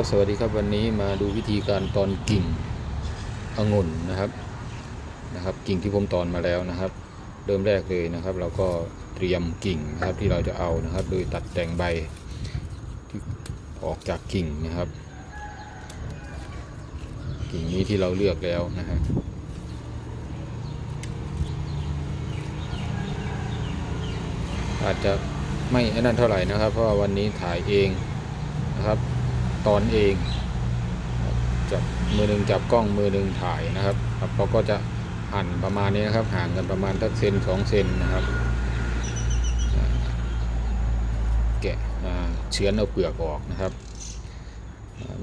ครับสวัสดีครับวันนี้มาดูวิธีการตอนกิ่งองุ่นนะครับนะครับ กิ่งที่ผมตอนมาแล้วนะครับ เริ่มแรกเลยนะครับ เราก็เตรียมกิ่งนะครับที่เราจะเอานะครับ โดยตัดแต่งใบที่ออกจากกิ่งนะครับ กิ่งนี้ที่เราเลือกแล้วนะฮะอาจจะไม่นั่นเท่าไหร่นะครับ เพราะว่าวันนี้ถ่ายเองนะครับ ตอนเองจับมือหนึ่งจับกล้องมือหนึ่งถ่ายนะครับครับเราก็จะหั่นประมาณนี้นะครับ ห่างกันประมาณสักเซนสองเซนนะครับแกะเชื้อนเอาเปลือกออกนะครับ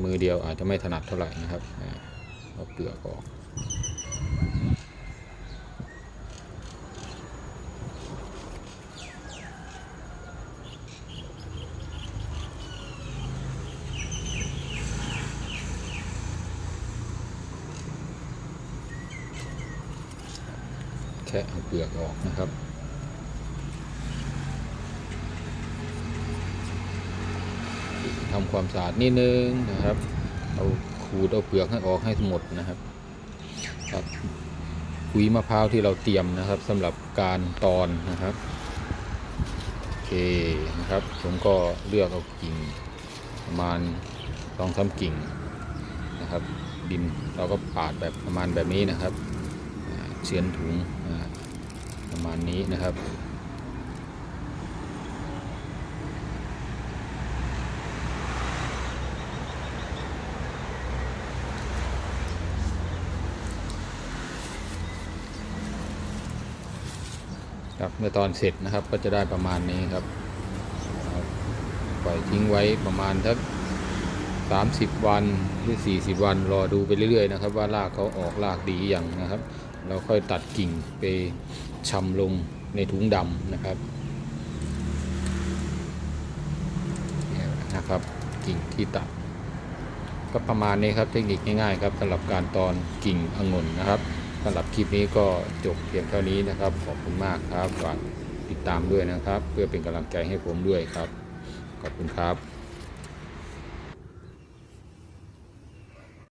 มือเดียวอาจจะไม่ถนัดเท่าไหร่นะครับเอาเปลือกออก แค่เอาเปลือกออกนะครับ ทำความสะอาดนิดนึงนะครับ เอาขูดเอาเปลือกให้ออกให้หมดนะครับครับขุยมะพร้าวที่เราเตรียมนะครับสำหรับการตอนนะครับโอเคนะครับ ผมก็เลือกเอากิ่งประมาณสองสามกิ่งนะครับ ดินเราก็ปาดแบบประมาณแบบนี้นะครับ เชือนถุงประมาณนี้นะครับครับเมื่อตอนเสร็จนะครับก็จะได้ประมาณนี้ครับครับปล่อยทิ้งไว้ประมาณสัก 30 วันหรือ 40 วันรอดูไปเรื่อยๆนะครับ ว่ารากเขาออกรากดีอย่างนะครับ เราค่อยตัดกิ่งไปชำลงในถุงดำนะครับนี่นะครับกิ่งที่ตัด ก็ประมาณนี้ครับเทคนิคง่ายๆครับสำหรับการตอนกิ่งองุ่นนะครับสำหรับคลิปนี้ก็จบเพียงเท่านี้นะครับ ขอบคุณมากครับฝากติดตามด้วยนะครับ เพื่อเป็นกำลังใจให้ผมด้วยครับ ขอบคุณครับ